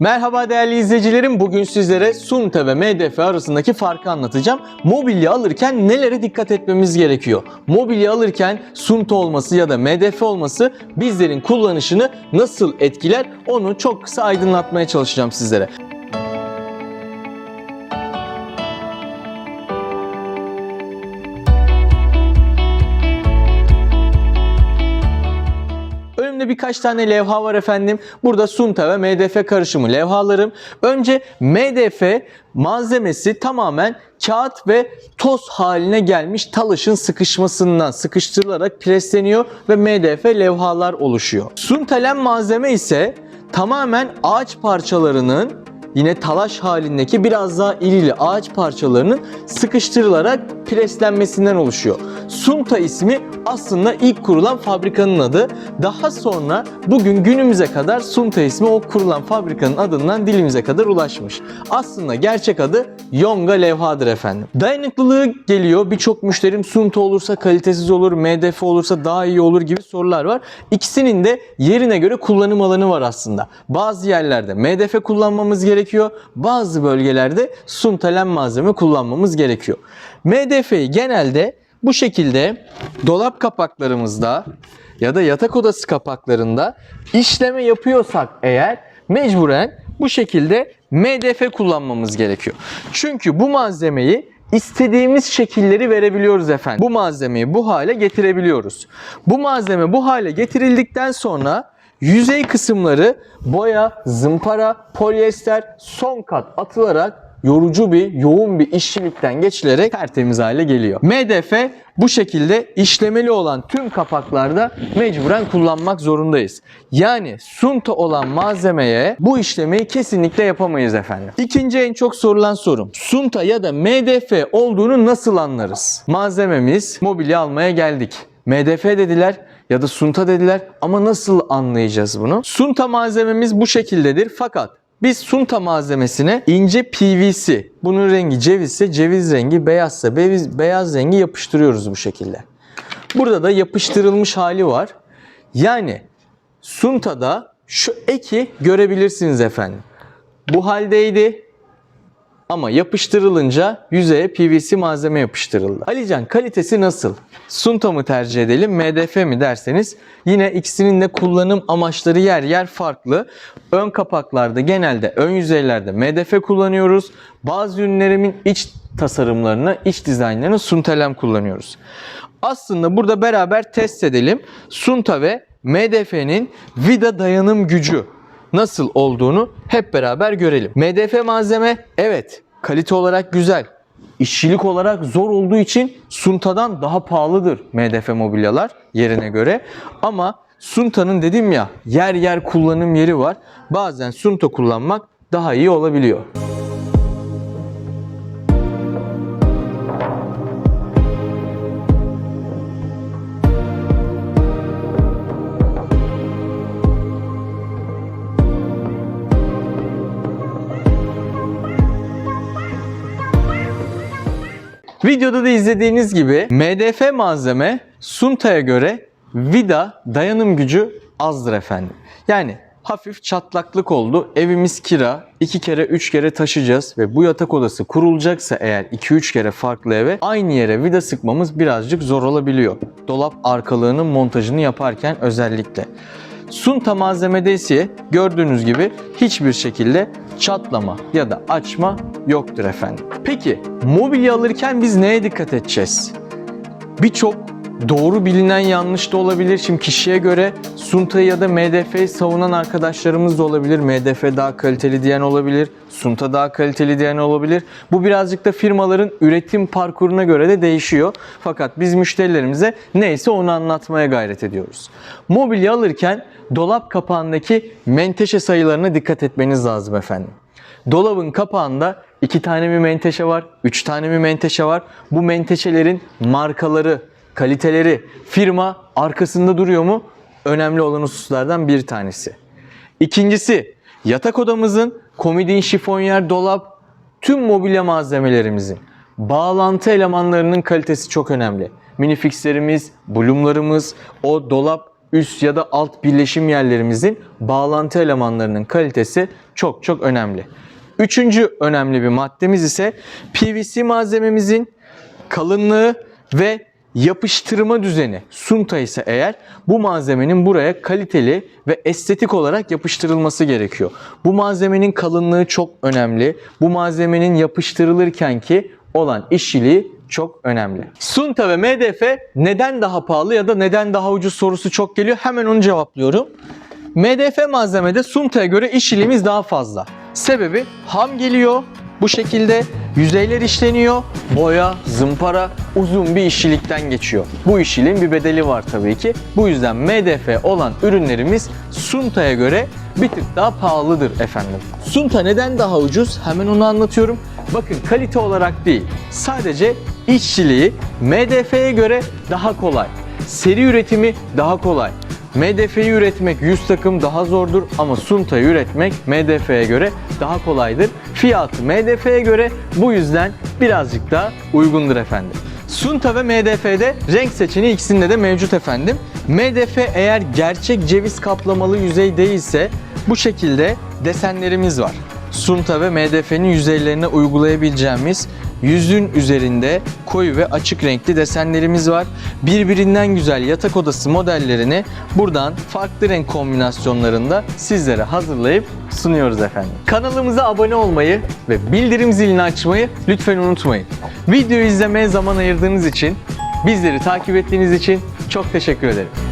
Merhaba değerli izleyicilerim. Bugün sizlere Sunta ve MDF arasındaki farkı anlatacağım. Mobilya alırken nelere dikkat etmemiz gerekiyor? Mobilya alırken Sunta olması ya da MDF olması bizlerin kullanışını nasıl etkiler? Onu çok kısa aydınlatmaya çalışacağım sizlere. Önümde birkaç tane levha var efendim. Burada Sunta ve MDF karışımı levhalarım. Önce MDF malzemesi tamamen kağıt ve toz haline gelmiş talaşın sıkışmasından sıkıştırılarak presleniyor ve MDF levhalar oluşuyor. Suntalen malzeme ise tamamen ağaç parçalarının yine talaş halindeki biraz daha irili ağaç parçalarının sıkıştırılarak preslenmesinden oluşuyor. Sunta ismi aslında ilk kurulan fabrikanın adı. Daha sonra bugün günümüze kadar Sunta ismi o kurulan fabrikanın adından dilimize kadar ulaşmış. Aslında gerçek adı Yonga levhadır efendim. Dayanıklılığı geliyor. Birçok müşterim Sunta olursa kalitesiz olur, MDF olursa daha iyi olur gibi sorular var. İkisinin de yerine göre kullanım alanı var aslında. Bazı yerlerde MDF kullanmamız gerekiyor. Bazı bölgelerde Suntalen malzeme kullanmamız gerekiyor. MDF'yi genelde bu şekilde dolap kapaklarımızda ya da yatak odası kapaklarında işleme yapıyorsak eğer mecburen bu şekilde MDF kullanmamız gerekiyor. Çünkü bu malzemeyi istediğimiz şekilleri verebiliyoruz efendim. Bu malzemeyi bu hale getirebiliyoruz. Bu malzeme bu hale getirildikten sonra yüzey kısımları boya, zımpara, polyester son kat atılarak yorucu bir, yoğun bir işçilikten geçilerek tertemiz hale geliyor. MDF bu şekilde işlemeli olan tüm kapaklarda mecburen kullanmak zorundayız. Yani sunta olan malzemeye bu işlemeyi kesinlikle yapamayız efendim. İkinci en çok sorulan sorum. Sunta ya da MDF olduğunu nasıl anlarız? Malzememiz mobilya almaya geldik. MDF dediler ya da sunta dediler ama nasıl anlayacağız bunu? Sunta malzememiz bu şekildedir fakat biz sunta malzemesine ince PVC, bunun rengi cevizse ceviz rengi, beyazsa beyaz, beyaz rengi yapıştırıyoruz bu şekilde. Burada da yapıştırılmış hali var. Yani suntada şu eki görebilirsiniz efendim. Bu haldeydi ama yapıştırılınca yüzeye PVC malzeme yapıştırıldı. Alican kalitesi nasıl? Sunta mı tercih edelim, MDF mi derseniz yine ikisinin de kullanım amaçları yer yer farklı. Ön kapaklarda genelde ön yüzeylerde MDF kullanıyoruz. Bazı ürünlerimin iç tasarımlarını, iç dizaynlarını Suntalem kullanıyoruz. Aslında burada beraber test edelim. Sunta ve MDF'nin vida dayanım gücü nasıl olduğunu hep beraber görelim. MDF malzeme evet kalite olarak güzel. İşçilik olarak zor olduğu için Sunta'dan daha pahalıdır MDF mobilyalar yerine göre. Ama Sunta'nın dedim ya yer yer kullanım yeri var. Bazen Sunta kullanmak daha iyi olabiliyor. Videoda da izlediğiniz gibi MDF malzeme Sunta'ya göre vida dayanım gücü azdır efendim. Yani hafif çatlaklık oldu. Evimiz kira. 2 kere 3 kere taşıyacağız ve bu yatak odası kurulacaksa eğer 2-3 kere farklı eve aynı yere vida sıkmamız birazcık zor olabiliyor. Dolap arkalığının montajını yaparken özellikle. Sunta malzemede ise gördüğünüz gibi hiçbir şekilde çatlama ya da açma yoktur efendim. Peki mobilya alırken biz neye dikkat edeceğiz? Birçok doğru bilinen yanlış da olabilir. Şimdi kişiye göre Sunta'yı ya da MDF'yi savunan arkadaşlarımız da olabilir. MDF daha kaliteli diyen olabilir. Sunta daha kaliteli diyen olabilir. Bu birazcık da firmaların üretim parkuruna göre de değişiyor. Fakat biz müşterilerimize neyse onu anlatmaya gayret ediyoruz. Mobilya alırken dolap kapağındaki menteşe sayılarına dikkat etmeniz lazım efendim. Dolabın kapağında iki tane mi menteşe var, üç tane mi menteşe var. Bu menteşelerin markaları, kaliteleri, firma arkasında duruyor mu? Önemli olan hususlardan bir tanesi. İkincisi, yatak odamızın komodin şifonyer dolap, tüm mobilya malzemelerimizin bağlantı elemanlarının kalitesi çok önemli. Minifixlerimiz, bulumlarımız, o dolap üst ya da alt birleşim yerlerimizin bağlantı elemanlarının kalitesi çok çok önemli. Üçüncü önemli bir maddemiz ise PVC malzememizin kalınlığı ve yapıştırma düzeni. Sunta ise eğer bu malzemenin buraya kaliteli ve estetik olarak yapıştırılması gerekiyor. Bu malzemenin kalınlığı çok önemli. Bu malzemenin yapıştırılırken ki olan işçiliği çok önemli. Sunta ve MDF neden daha pahalı ya da neden daha ucuz sorusu çok geliyor. Hemen onu cevaplıyorum. MDF malzemede Sunta'ya göre işçiliğimiz daha fazla. Sebebi ham geliyor. Bu şekilde yüzeyler işleniyor. Boya, zımpara uzun bir işçilikten geçiyor. Bu işçiliğin bir bedeli var tabii ki. Bu yüzden MDF olan ürünlerimiz Sunta'ya göre bir tık daha pahalıdır efendim. Sunta neden daha ucuz? Hemen onu anlatıyorum. Bakın kalite olarak değil. Sadece işçiliği MDF'ye göre daha kolay. Seri üretimi daha kolay. MDF'yi üretmek 100 takım daha zordur ama Sunta'yı üretmek MDF'ye göre daha kolaydır. Fiyatı MDF'ye göre bu yüzden birazcık daha uygundur efendim. Sunta ve MDF'de renk seçeneği ikisinde de mevcut efendim. MDF eğer gerçek ceviz kaplamalı yüzey değilse bu şekilde desenlerimiz var. Sunta ve MDF'nin yüzeylerine uygulayabileceğimiz yüzün üzerinde koyu ve açık renkli desenlerimiz var. Birbirinden güzel yatak odası modellerini buradan farklı renk kombinasyonlarında sizlere hazırlayıp sunuyoruz efendim. Kanalımıza abone olmayı ve bildirim zilini açmayı lütfen unutmayın. Videoyu izlemeye zaman ayırdığınız için, bizleri takip ettiğiniz için çok teşekkür ederim.